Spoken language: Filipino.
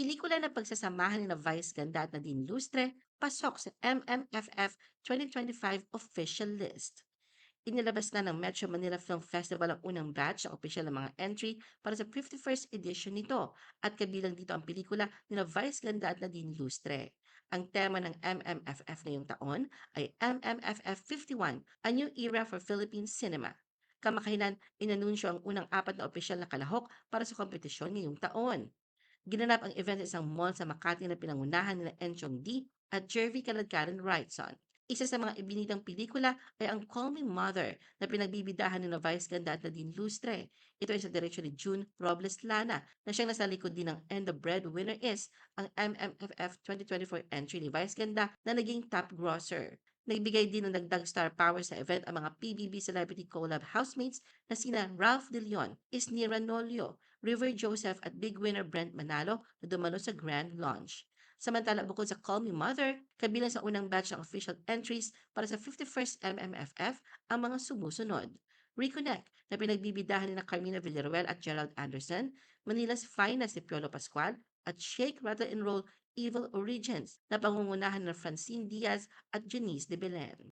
Pelikula na pagsasamahan ni na Vice Ganda at Nadine Lustre pasok sa MMFF 2025 official list. Inilabas na ng Metro Manila Film Festival ang unang batch ng opisyal na mga entry para sa 51st edition nito at kabilang dito ang pelikula ni na Vice Ganda at Nadine Lustre. Ang tema ng MMFF ngayong taon ay MMFF 51, A New Era for Philippine Cinema. Kamakahinan, inanunsyo ang unang apat na opisyal na kalahok para sa kompetisyon ngayong taon. Ginanap ang event sa isang mall sa Makati na pinangunahan nila Enchong D at Jervy Kaladkaran Wrightson. Isa sa mga ibinitang pelikula ay ang Call Me Mother na pinagbibidahan ni na Vice Ganda at Nadine Lustre. Ito ay sa direksyon ni June Robles Lana na siyang nasa likod din ng And the Breadwinner is ang MMFF 2024 entry ni Vice Ganda na naging top grosser. Nagbigay din ng dagdag star power sa event ang mga PBB Celebrity Collab housemates na sina Ralph De Leon, Isnira Nolio, River Joseph at big winner Brent Manalo na dumalo sa grand launch. Samantala bukod sa Call Me Mother, kabilang sa unang batch ng official entries para sa 51st MMFF ang mga sumusunod. Reconnect na pinagbibidahan ni na Carmina Villaruel at Gerald Anderson, Manila's finest si Piolo Pascual, at Shake, Rattle and Roll Evil Origins na pangungunahan ng Francine Diaz at Janice de Belen.